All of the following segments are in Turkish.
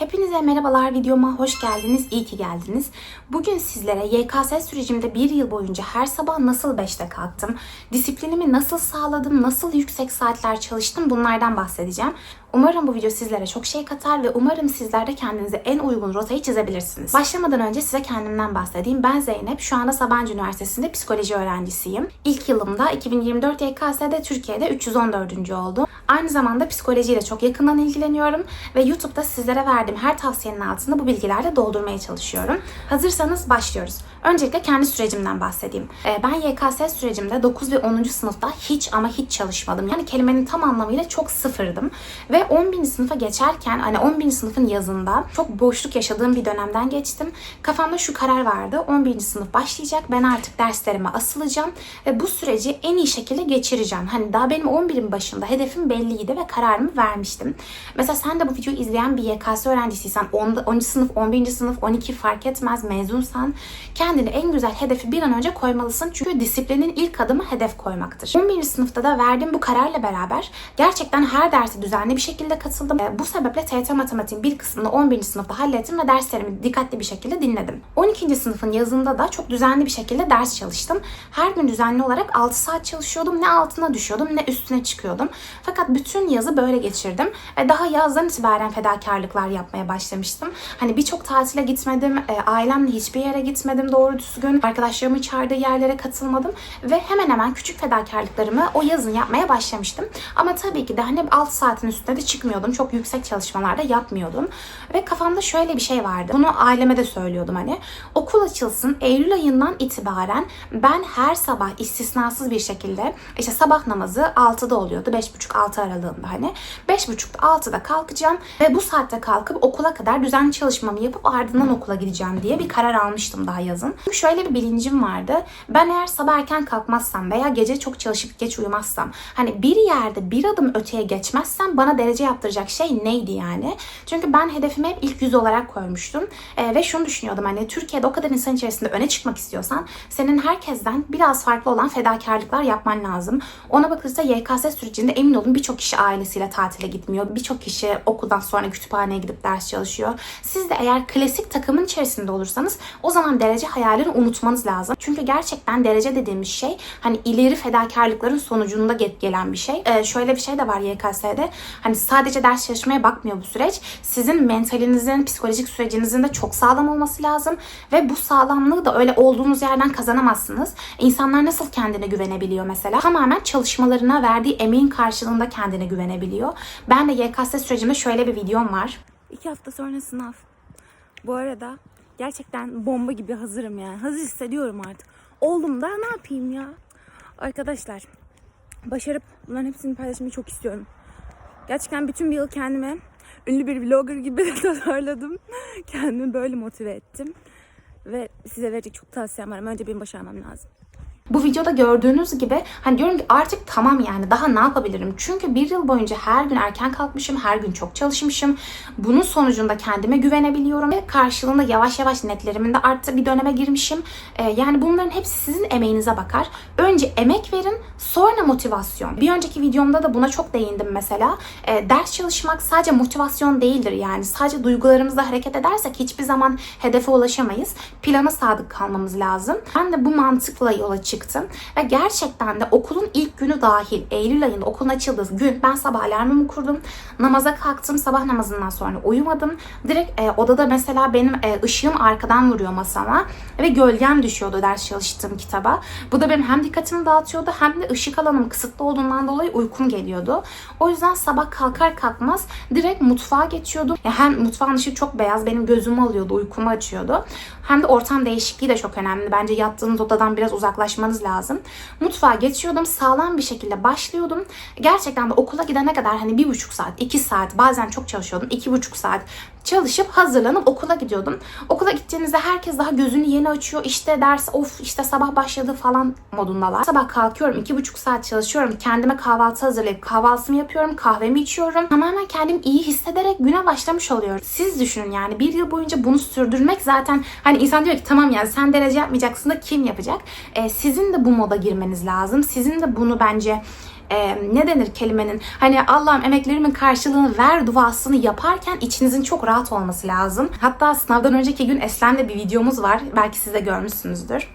Hepinize merhabalar videoma hoş geldiniz, iyi ki geldiniz. Bugün sizlere YKS sürecimde bir yıl boyunca her sabah nasıl 5'te kalktım, disiplinimi nasıl sağladım, nasıl yüksek saatler çalıştım bunlardan bahsedeceğim. Umarım bu video sizlere çok şey katar ve umarım sizler de kendinize en uygun rotayı çizebilirsiniz. Başlamadan önce size kendimden bahsedeyim. Ben Zeynep, şu anda Sabancı Üniversitesi'nde psikoloji öğrencisiyim. İlk yılımda 2024 YKS'de Türkiye'de 314. oldum. Aynı zamanda psikolojiyle çok yakından ilgileniyorum ve YouTube'da sizlere verdiğim her tavsiyenin altında bu bilgilerle doldurmaya çalışıyorum. Hazırsanız başlıyoruz. Öncelikle kendi sürecimden bahsedeyim. Ee, Ben YKS sürecimde 9 ve 10. sınıfta hiç ama hiç çalışmadım. Yani kelimenin tam anlamıyla çok sıfırdım. Ve 11. sınıfa geçerken hani 11. sınıfın yazında çok boşluk yaşadığım bir dönemden geçtim. Kafamda şu karar vardı. 11. sınıf başlayacak. Ben artık derslerime asılacağım ve bu süreci en iyi şekilde geçireceğim. Hani daha benim 11'in başında hedefim belliydi ve kararımı vermiştim. Mesela sen de bu videoyu izleyen bir YKS öğrencisiysen 10. 10. sınıf, 11. sınıf, 12 fark etmez mezunsan kendine en güzel hedefi bir an önce koymalısın. Çünkü disiplinin ilk adımı hedef koymaktır. 11. sınıfta da verdiğim bu kararla beraber gerçekten her derse düzenli bir şekilde katıldım. Ee, Bu sebeple TYT matematiğin bir kısmını 11. sınıfta hallettim ve derslerimi dikkatli bir şekilde dinledim. 12. sınıfın yazında da çok düzenli bir şekilde ders çalıştım. Her gün düzenli olarak 6 saat çalışıyordum. Ne altına düşüyordum ne üstüne çıkıyordum. Fakat bütün yazı böyle geçirdim. Ve daha yazdan itibaren fedakarlıklar yapmaya başlamıştım. Hani birçok tatile gitmedim. e, Ailemle hiçbir yere gitmedim doğru düzgün. Arkadaşlarımın çağırdığı yerlere katılmadım. Ve hemen hemen küçük fedakarlıklarımı o yazın yapmaya başlamıştım. Ama tabii ki de hani 6 saatin üstüne de çıkmıyordum. Çok yüksek çalışmalarda yapmıyordum. Ve kafamda şöyle bir şey vardı. Bunu aileme de söylüyordum hani. Okul açılsın Eylül ayından itibaren ben her sabah istisnasız bir şekilde işte sabah namazı 6'da oluyordu. 5.30-6 aralığında hani. 5.30'da 6'da kalkacağım ve bu saatte kalkıp okula kadar düzenli çalışmamı yapıp ardından okula gideceğim diye bir karar almıştım daha yazın. Şöyle bir bilincim vardı. Ben eğer sabah erken kalkmazsam veya gece çok çalışıp geç uyumazsam hani bir yerde bir adım öteye geçmezsem bana derece yaptıracak şey neydi yani? Çünkü ben hedefimi hep ilk yüz olarak koymuştum. Ee, ve şunu düşünüyordum hani Türkiye'de o kadar insan içerisinde öne çıkmak istiyorsan senin herkesten biraz farklı olan fedakarlıklar yapman lazım. Ona bakılırsa YKS sürecinde emin olun birçok kişi ailesiyle tatile gitmiyor. Birçok kişi okuldan sonra kütüphaneye gidip ders çalışıyor. Siz de eğer klasik takımın içerisinde olursanız o zaman derece hayalini unutmanız lazım. Çünkü gerçekten derece dediğimiz şey hani ileri fedakarlıkların sonucunda ge- gelen bir şey. Ee, şöyle bir şey de var YKS'de. Hani sadece ders çalışmaya bakmıyor bu süreç. Sizin mentalinizin, psikolojik sürecinizin de çok sağlam olması lazım. Ve bu sağlamlığı da öyle olduğunuz yerden kazanamazsınız. İnsanlar nasıl kendine güvenebiliyor mesela? Tamamen çalışmalarına verdiği emeğin karşılığında kendine güvenebiliyor. Ben de YKS sürecimde şöyle bir videom var. İki hafta sonra sınav. Bu arada gerçekten bomba gibi hazırım yani. Hazır hissediyorum artık. Oldum da ne yapayım ya? Arkadaşlar başarıp bunların hepsini paylaşmayı çok istiyorum. Gerçekten bütün bir yıl kendime ünlü bir vlogger gibi tasarladım. Kendimi böyle motive ettim. Ve size verecek çok tavsiyem var ama önce benim başarmam lazım. Bu videoda gördüğünüz gibi hani diyorum ki artık tamam yani daha ne yapabilirim? Çünkü bir yıl boyunca her gün erken kalkmışım, her gün çok çalışmışım. Bunun sonucunda kendime güvenebiliyorum ve karşılığında yavaş yavaş netlerimin de arttığı bir döneme girmişim. Ee, yani bunların hepsi sizin emeğinize bakar. Önce emek verin, sonra motivasyon. Bir önceki videomda da buna çok değindim mesela. Ee, ders çalışmak sadece motivasyon değildir yani. Sadece duygularımızla hareket edersek hiçbir zaman hedefe ulaşamayız. Plana sadık kalmamız lazım. Ben de bu mantıkla yola çıktım ve gerçekten de okulun ilk günü dahil Eylül ayında okulun açıldığı gün ben sabah alarmımı kurdum. Namaza kalktım. Sabah namazından sonra uyumadım. Direkt e, odada mesela benim e, ışığım arkadan vuruyor masama ve gölgem düşüyordu ders çalıştığım kitaba. Bu da benim hem dikkatimi dağıtıyordu hem de ışık alanım kısıtlı olduğundan dolayı uykum geliyordu. O yüzden sabah kalkar kalkmaz direkt mutfağa geçiyordum. Ya hem mutfağın ışığı çok beyaz benim gözümü alıyordu, uykumu açıyordu. Hem de ortam değişikliği de çok önemli. Bence yattığınız odadan biraz uzaklaşmanız lazım. Mutfağa geçiyordum. Sağlam bir şekilde başlıyordum. Gerçekten de okula gidene kadar hani bir buçuk saat, iki saat bazen çok çalışıyordum. iki buçuk saat çalışıp hazırlanıp okula gidiyordum. Okula gittiğinizde herkes daha gözünü yeni açıyor. İşte ders of işte sabah başladı falan modundalar. Sabah kalkıyorum iki buçuk saat çalışıyorum. Kendime kahvaltı hazırlayıp kahvaltımı yapıyorum. Kahvemi içiyorum. Tamamen kendimi iyi hissederek güne başlamış oluyorum. Siz düşünün yani bir yıl boyunca bunu sürdürmek zaten hani insan diyor ki tamam yani sen derece yapmayacaksın da kim yapacak? Ee, sizin de bu moda girmeniz lazım. Sizin de bunu bence e, ne denir kelimenin hani Allah'ım emeklerimin karşılığını ver duasını yaparken içinizin çok rahat olması lazım. Hatta sınavdan önceki gün Eslem'le bir videomuz var. Belki siz de görmüşsünüzdür.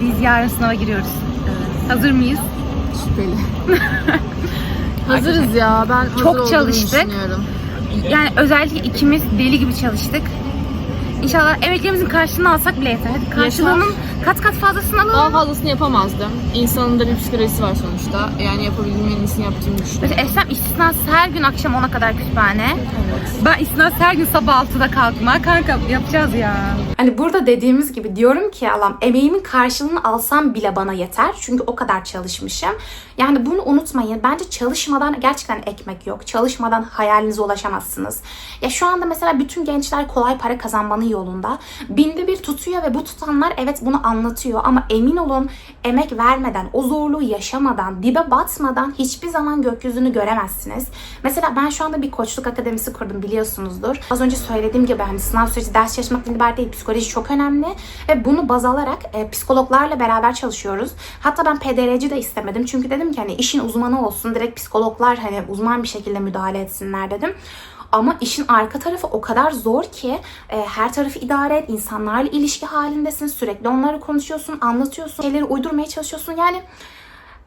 Biz yarın sınava giriyoruz. Hazır mıyız? Şüpheli. Hazırız ya. Ben hazır Çok çalıştık. Yani özellikle ikimiz deli gibi çalıştık. İnşallah emeklerimizin karşılığını alsak bile yeter. Hadi karşılığının kat kat fazlasını alalım. Daha fazlasını yapamazdım. İnsanın da bir psikolojisi var sonuçta. Yani yapabildiğimin en iyisini yaptığımı düşünüyorum. Mesela Eslem istisnası her gün akşam 10'a kadar kütüphane. Evet. Ben istisnası her gün sabah 6'da kalkma. Kanka yapacağız ya. Hani burada dediğimiz gibi diyorum ki Allah'ım emeğimin karşılığını alsam bile bana yeter. Çünkü o kadar çalışmışım. Yani bunu unutmayın. Bence çalışmadan gerçekten ekmek yok. Çalışmadan hayalinize ulaşamazsınız. Ya şu anda mesela bütün gençler kolay para kazanmanın yolunda. Binde bir tutuyor ve bu tutanlar evet bunu anlatıyor. Ama emin olun emek vermeden, o zorluğu yaşamadan, dibe batmadan hiçbir zaman gökyüzünü göremezsiniz. Mesela ben şu anda bir koçluk akademisi kurdum biliyorsunuzdur. Az önce söylediğim gibi hani sınav süreci ders çalışmakla ibaret değil. Psikoloji çok önemli ve bunu baz alarak e, psikologlarla beraber çalışıyoruz. Hatta ben PDR'ci de istemedim. Çünkü dedim ki hani işin uzmanı olsun. Direkt psikologlar hani uzman bir şekilde müdahale etsinler dedim. Ama işin arka tarafı o kadar zor ki e, her tarafı idare et, insanlarla ilişki halindesin, sürekli onları konuşuyorsun, anlatıyorsun, şeyleri uydurmaya çalışıyorsun. Yani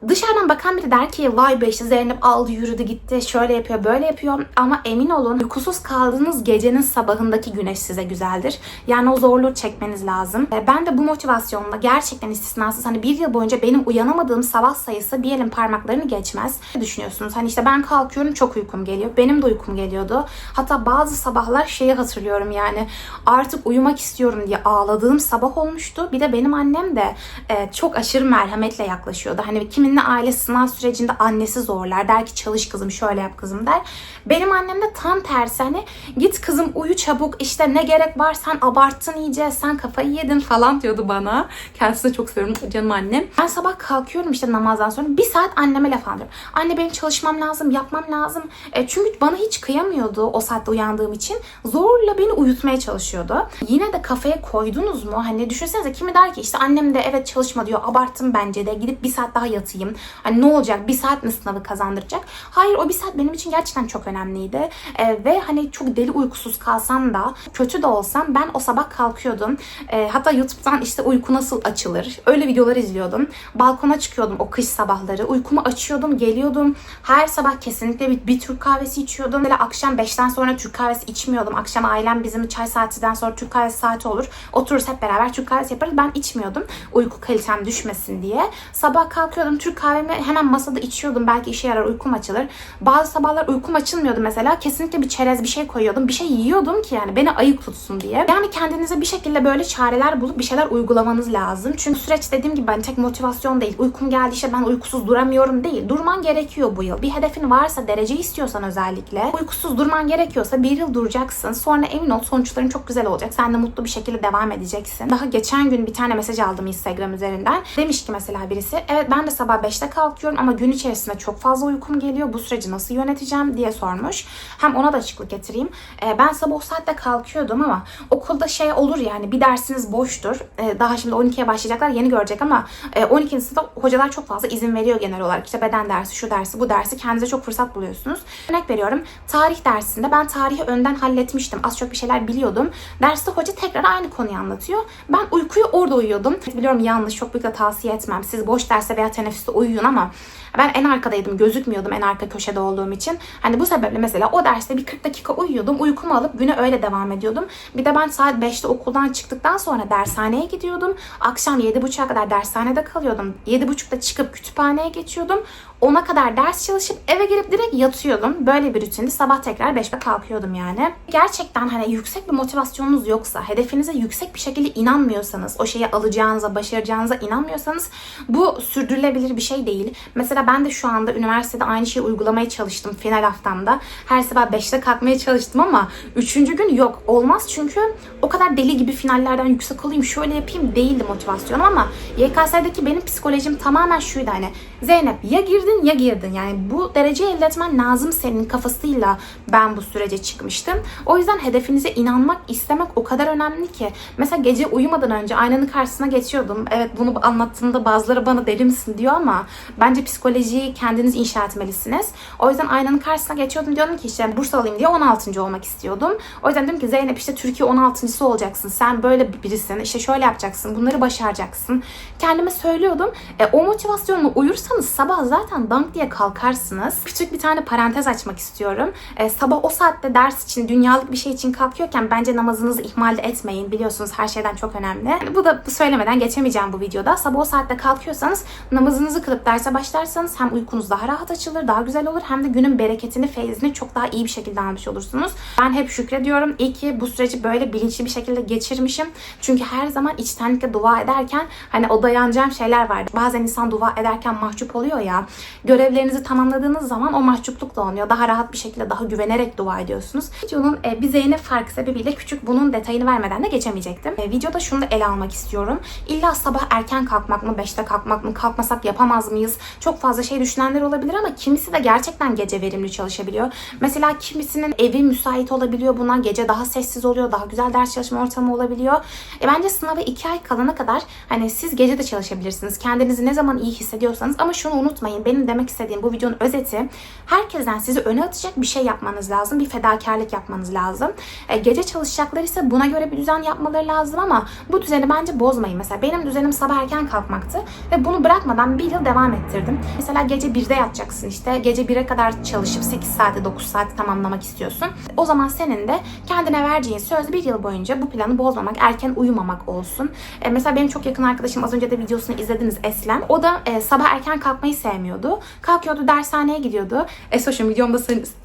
Dışarıdan bakan biri der ki vay be işte Zeynep aldı yürüdü gitti şöyle yapıyor böyle yapıyor ama emin olun uykusuz kaldığınız gecenin sabahındaki güneş size güzeldir. Yani o zorluğu çekmeniz lazım. E, Ben de bu motivasyonla gerçekten istisnasız hani bir yıl boyunca benim uyanamadığım sabah sayısı bir elin parmaklarını geçmez. Ne düşünüyorsunuz? Hani işte ben kalkıyorum çok uykum geliyor. Benim de uykum geliyordu. Hatta bazı sabahlar şeyi hatırlıyorum yani artık uyumak istiyorum diye ağladığım sabah olmuştu. Bir de benim annem de e, çok aşırı merhametle yaklaşıyordu. Hani kimin ne aile sınav sürecinde annesi zorlar. Der ki çalış kızım şöyle yap kızım der. Benim annem de tam tersi hani git kızım uyu çabuk işte ne gerek var sen abarttın iyice sen kafayı yedin falan diyordu bana. Kendisini çok seviyorum canım annem. Ben sabah kalkıyorum işte namazdan sonra bir saat anneme laf anlıyorum. Anne benim çalışmam lazım yapmam lazım. E, çünkü bana hiç kıyamıyordu o saatte uyandığım için. Zorla beni uyutmaya çalışıyordu. Yine de kafaya koydunuz mu? Hani düşünsenize kimi der ki işte annem de evet çalışma diyor abarttım bence de gidip bir saat daha yatayım. Hani ne olacak bir saat mi sınavı kazandıracak? Hayır o bir saat benim için gerçekten çok önemliydi. E, ve hani çok deli uykusuz kalsam da kötü de olsam ben o sabah kalkıyordum. E, hatta YouTube'dan işte uyku nasıl açılır öyle videolar izliyordum. Balkona çıkıyordum o kış sabahları. Uykumu açıyordum geliyordum. Her sabah kesinlikle bir, bir Türk kahvesi içiyordum. Böyle akşam 5'ten sonra Türk kahvesi içmiyordum. Akşam ailem bizim çay saatinden sonra Türk kahvesi saati olur. Otururuz hep beraber Türk kahvesi yaparız. Ben içmiyordum. Uyku kalitem düşmesin diye. Sabah kalkıyordum Türk kahvemi hemen masada içiyordum. Belki işe yarar uykum açılır. Bazı sabahlar uykum açılmıyordu mesela. Kesinlikle bir çerez bir şey koyuyordum. Bir şey yiyordum ki yani beni ayık tutsun diye. Yani kendinize bir şekilde böyle çareler bulup bir şeyler uygulamanız lazım. Çünkü süreç dediğim gibi ben tek motivasyon değil. Uykum geldi işte ben uykusuz duramıyorum değil. Durman gerekiyor bu yıl. Bir hedefin varsa derece istiyorsan özellikle uykusuz durman gerekiyorsa bir yıl duracaksın. Sonra emin ol sonuçların çok güzel olacak. Sen de mutlu bir şekilde devam edeceksin. Daha geçen gün bir tane mesaj aldım Instagram üzerinden. Demiş ki mesela birisi evet ben de sabah 5'te kalkıyorum ama gün içerisinde çok fazla uykum geliyor. Bu süreci nasıl yöneteceğim diye sormuş. Hem ona da açıklık getireyim. Ee, ben sabah o saatte kalkıyordum ama okulda şey olur yani bir dersiniz boştur. Ee, daha şimdi 12'ye başlayacaklar yeni görecek ama e, 12. sınıfta hocalar çok fazla izin veriyor genel olarak. İşte beden dersi, şu dersi, bu dersi kendinize çok fırsat buluyorsunuz. Örnek veriyorum. Tarih dersinde ben tarihi önden halletmiştim. Az çok bir şeyler biliyordum. Derste hoca tekrar aynı konuyu anlatıyor. Ben uykuyu orada uyuyordum. Biliyorum yanlış, çok büyük de tavsiye etmem. Siz boş derste veya teneffüste uyuyun ama ben en arkadaydım, gözükmüyordum en arka köşede olduğum için. Hani bu sebeple mesela o derste bir 40 dakika uyuyordum. Uykumu alıp güne öyle devam ediyordum. Bir de ben saat 5'te okuldan çıktıktan sonra dershaneye gidiyordum. Akşam 7.30'a kadar dershanede kalıyordum. 7.30'da çıkıp kütüphaneye geçiyordum. 10'a kadar ders çalışıp eve gelip direkt yatıyordum. Böyle bir rutindi. Sabah tekrar 5'te kalkıyordum yani. Gerçekten hani yüksek bir motivasyonunuz yoksa, hedefinize yüksek bir şekilde inanmıyorsanız, o şeyi alacağınıza, başaracağınıza inanmıyorsanız bu sürdürülebilir bir şey değil. Mesela ben de şu anda üniversitede aynı şeyi uygulamaya çalıştım final haftamda. Her sabah 5'te kalkmaya çalıştım ama 3. gün yok. Olmaz çünkü o kadar deli gibi finallerden yüksek olayım, şöyle yapayım değildi motivasyonum ama YKS'deki benim psikolojim tamamen şuydu hani Zeynep ya girdin girdin ya girdin. Yani bu dereceyi elde etmen lazım senin kafasıyla ben bu sürece çıkmıştım. O yüzden hedefinize inanmak, istemek o kadar önemli ki. Mesela gece uyumadan önce aynanın karşısına geçiyordum. Evet bunu anlattığımda bazıları bana deli misin diyor ama bence psikolojiyi kendiniz inşa etmelisiniz. O yüzden aynanın karşısına geçiyordum. Diyordum ki işte burs alayım diye 16. olmak istiyordum. O yüzden dedim ki Zeynep işte Türkiye 16.sı olacaksın. Sen böyle birisin. İşte şöyle yapacaksın. Bunları başaracaksın. Kendime söylüyordum. E, o motivasyonla uyursanız sabah zaten dank diye kalkarsınız. Küçük bir tane parantez açmak istiyorum. E, sabah o saatte ders için, dünyalık bir şey için kalkıyorken bence namazınızı ihmal etmeyin. Biliyorsunuz her şeyden çok önemli. Yani bu da bu söylemeden geçemeyeceğim bu videoda. Sabah o saatte kalkıyorsanız namazınızı kılıp derse başlarsanız hem uykunuz daha rahat açılır, daha güzel olur hem de günün bereketini, feyzini çok daha iyi bir şekilde almış olursunuz. Ben hep şükrediyorum. İyi ki bu süreci böyle bilinçli bir şekilde geçirmişim. Çünkü her zaman içtenlikle dua ederken hani o dayanacağım şeyler vardı. Bazen insan dua ederken mahcup oluyor ya. Görevlerinizi tamamladığınız zaman o mahcupluk da olmuyor. Daha rahat bir şekilde, daha güvenerek dua ediyorsunuz. Videonun e, bir Zeynep farkı sebebiyle küçük bunun detayını vermeden de geçemeyecektim. E, videoda şunu da ele almak istiyorum. İlla sabah erken kalkmak mı, 5'te kalkmak mı, kalkmasak yapamaz mıyız? Çok fazla şey düşünenler olabilir ama kimisi de gerçekten gece verimli çalışabiliyor. Mesela kimisinin evi müsait olabiliyor buna. Gece daha sessiz oluyor, daha güzel ders çalışma ortamı olabiliyor. E, bence sınava 2 ay kalana kadar hani siz gece de çalışabilirsiniz. Kendinizi ne zaman iyi hissediyorsanız ama şunu unutmayın. Benim demek istediğim bu videonun özeti herkesten sizi öne atacak bir şey yapmanız lazım. Bir fedakarlık yapmanız lazım. E, gece çalışacaklar ise buna göre bir düzen yapmaları lazım ama bu düzeni bence bozmayın. Mesela benim düzenim sabah erken kalkmaktı ve bunu bırakmadan bir yıl devam ettirdim. Mesela gece 1'de yatacaksın işte. Gece 1'e kadar çalışıp 8 saate 9 saate tamamlamak istiyorsun. O zaman senin de kendine vereceğin söz bir yıl boyunca bu planı bozmamak, erken uyumamak olsun. E, mesela benim çok yakın arkadaşım az önce de videosunu izlediniz Eslem. O da e, sabah erken kalkmayı sevmiyordu. Kalkıyordu dershaneye gidiyordu. Esoş'um videomda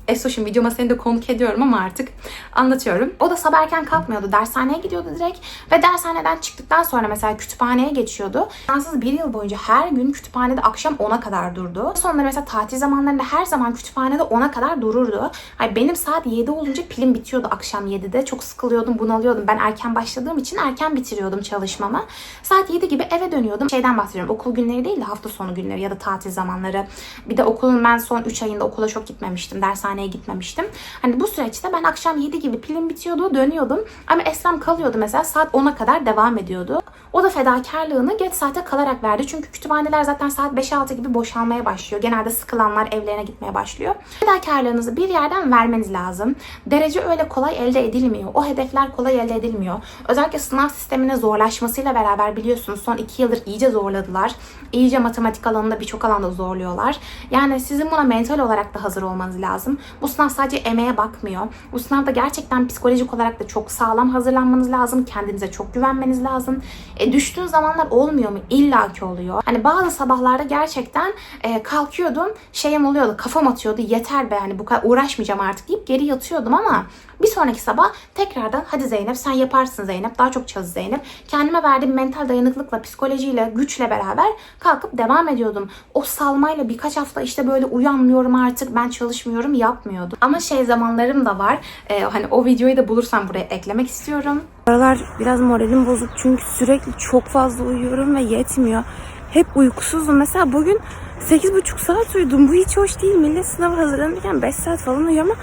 seni, Esoş'um videoma seni de konuk ediyorum ama artık anlatıyorum. O da sabah erken kalkmıyordu. Dershaneye gidiyordu direkt ve dershaneden çıktıktan sonra mesela kütüphaneye geçiyordu. Fransız bir yıl boyunca her gün kütüphanede akşam 10'a kadar durdu. Sonları mesela tatil zamanlarında her zaman kütüphanede 10'a kadar dururdu. Ay benim saat 7 olunca pilim bitiyordu akşam 7'de. Çok sıkılıyordum, bunalıyordum. Ben erken başladığım için erken bitiriyordum çalışmamı. Saat 7 gibi eve dönüyordum. Şeyden bahsediyorum. Okul günleri değil de hafta sonu günleri ya da tatil zamanları. Bir de okulun ben son 3 ayında okula çok gitmemiştim. Dershaneye gitmemiştim. Hani bu süreçte ben akşam 7 gibi pilim bitiyordu, dönüyordum. Ama Eslem kalıyordu mesela saat 10'a kadar devam ediyordu. O da fedakarlığını geç saate kalarak verdi. Çünkü kütüphaneler zaten saat 5-6 gibi boşalmaya başlıyor. Genelde sıkılanlar evlerine gitmeye başlıyor. Fedakarlığınızı bir yerden vermeniz lazım. Derece öyle kolay elde edilmiyor. O hedefler kolay elde edilmiyor. Özellikle sınav sistemine zorlaşmasıyla beraber biliyorsunuz son 2 yıldır iyice zorladılar. İyice matematik alanında birçok alanda zorluyorlar. Yani sizin buna mental olarak da hazır olmanız lazım. Bu sınav sadece emeğe bakmıyor. Bu sınavda gerçekten psikolojik olarak da çok sağlam hazırlanmanız lazım. Kendinize çok güvenmeniz lazım. E, düştüğün zamanlar olmuyor mu? İlla ki oluyor. Hani bazı sabahlarda gerçekten e, kalkıyordum. Şeyim oluyordu. Kafam atıyordu. Yeter be hani bu kadar uğraşmayacağım artık deyip geri yatıyordum ama bir sonraki sabah tekrardan hadi Zeynep sen yaparsın Zeynep. Daha çok çalış Zeynep. Kendime verdiğim mental dayanıklıkla, psikolojiyle, güçle beraber kalkıp devam ediyordum. O salmayla birkaç hafta işte böyle uyanmıyorum artık ben çalışmıyorum yapmıyordum. Ama şey zamanlarım da var. E, hani o videoyu da bulursam buraya eklemek istiyorum. Aralar biraz moralim bozuk çünkü sürekli çok fazla uyuyorum ve yetmiyor. Hep uykusuzum. Mesela bugün 8,5 saat uyudum. Bu hiç hoş değil. Millet sınava hazırlanırken 5 saat falan uyuyor ama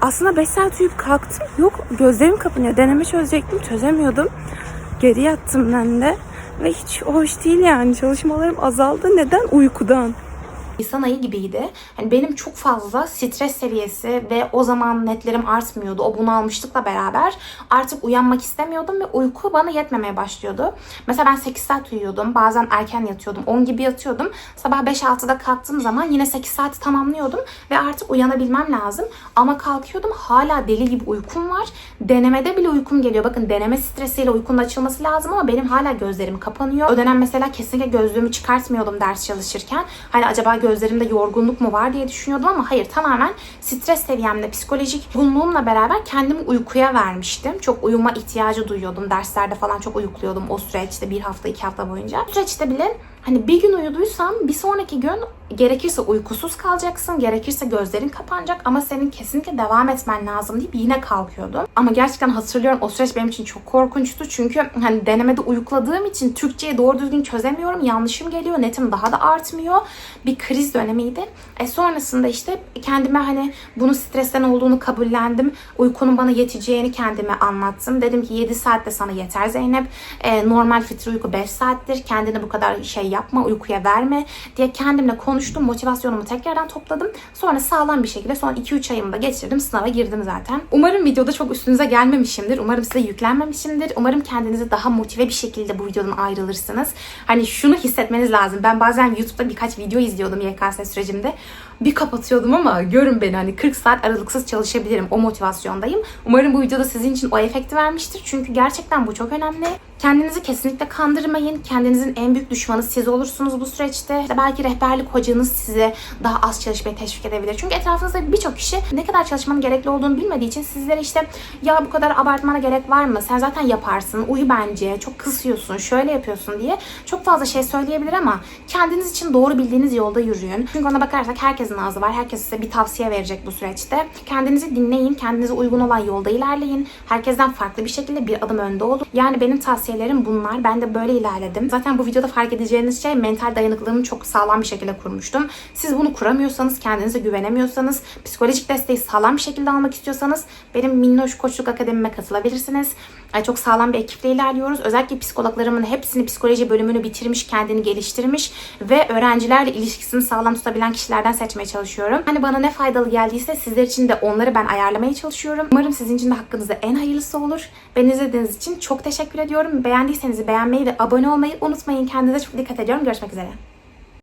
aslında 5 saat uyuyup kalktım. Yok gözlerim kapanıyor. Deneme çözecektim. Çözemiyordum. Geri yattım ben de. Ve hiç hoş değil yani. Çalışmalarım azaldı. Neden? Uykudan. Nisan ayı gibiydi. Hani benim çok fazla stres seviyesi ve o zaman netlerim artmıyordu. O bunalmışlıkla beraber artık uyanmak istemiyordum ve uyku bana yetmemeye başlıyordu. Mesela ben 8 saat uyuyordum. Bazen erken yatıyordum. 10 gibi yatıyordum. Sabah 5-6'da kalktığım zaman yine 8 saati tamamlıyordum ve artık uyanabilmem lazım. Ama kalkıyordum hala deli gibi uykum var. Denemede bile uykum geliyor. Bakın deneme stresiyle uykunun açılması lazım ama benim hala gözlerim kapanıyor. O mesela kesinlikle gözlüğümü çıkartmıyordum ders çalışırken. Hani acaba gözlerimde yorgunluk mu var diye düşünüyordum ama hayır tamamen stres seviyemle, psikolojik bunluğumla beraber kendimi uykuya vermiştim. Çok uyuma ihtiyacı duyuyordum. Derslerde falan çok uyukluyordum o süreçte bir hafta iki hafta boyunca. Bu süreçte bile Hani bir gün uyuduysam bir sonraki gün gerekirse uykusuz kalacaksın, gerekirse gözlerin kapanacak ama senin kesinlikle devam etmen lazım deyip yine kalkıyordum. Ama gerçekten hatırlıyorum o süreç benim için çok korkunçtu. Çünkü hani denemede uyukladığım için Türkçeyi doğru düzgün çözemiyorum. Yanlışım geliyor, netim daha da artmıyor. Bir kriz dönemiydi. E sonrasında işte kendime hani bunun stresten olduğunu kabullendim. Uykunun bana yeteceğini kendime anlattım. Dedim ki 7 saat de sana yeter Zeynep. E, normal fitri uyku 5 saattir. Kendine bu kadar şey yapma, uykuya verme diye kendimle konuştum. Motivasyonumu tekrardan topladım. Sonra sağlam bir şekilde son 2-3 ayımı da geçirdim. Sınava girdim zaten. Umarım videoda çok üstünüze gelmemişimdir. Umarım size yüklenmemişimdir. Umarım kendinizi daha motive bir şekilde bu videodan ayrılırsınız. Hani şunu hissetmeniz lazım. Ben bazen YouTube'da birkaç video izliyordum YKS sürecimde. Bir kapatıyordum ama görün beni hani 40 saat aralıksız çalışabilirim. O motivasyondayım. Umarım bu videoda sizin için o efekti vermiştir. Çünkü gerçekten bu çok önemli. Kendinizi kesinlikle kandırmayın. Kendinizin en büyük düşmanı siz olursunuz bu süreçte. Belki rehberlik hocanız size daha az çalışmaya teşvik edebilir. Çünkü etrafınızda birçok kişi ne kadar çalışmanın gerekli olduğunu bilmediği için sizlere işte ya bu kadar abartmana gerek var mı? Sen zaten yaparsın. Uyu bence. Çok kısıyorsun. Şöyle yapıyorsun diye çok fazla şey söyleyebilir ama kendiniz için doğru bildiğiniz yolda yürüyün. Çünkü ona bakarsak herkesin ağzı var. Herkes size bir tavsiye verecek bu süreçte. Kendinizi dinleyin. Kendinize uygun olan yolda ilerleyin. Herkesten farklı bir şekilde bir adım önde olun. Yani benim tavsiyelerim bunlar. Ben de böyle ilerledim. Zaten bu videoda fark edeceğiniz şey mental dayanıklılığımı çok sağlam bir şekilde kurmuştum. Siz bunu kuramıyorsanız, kendinize güvenemiyorsanız, psikolojik desteği sağlam bir şekilde almak istiyorsanız benim Minnoş Koçluk Akademime katılabilirsiniz. Çok sağlam bir ekiple ilerliyoruz. Özellikle psikologlarımın hepsini psikoloji bölümünü bitirmiş, kendini geliştirmiş ve öğrencilerle ilişkisini sağlam tutabilen kişilerden seçmeye çalışıyorum. Hani bana ne faydalı geldiyse sizler için de onları ben ayarlamaya çalışıyorum. Umarım sizin için de hakkınızda en hayırlısı olur. Beni izlediğiniz için çok teşekkür ediyorum. Beğendiyseniz beğenmeyi ve abone olmayı unutmayın. Kendinize çok dikkat ediyorum. Görüşmek üzere.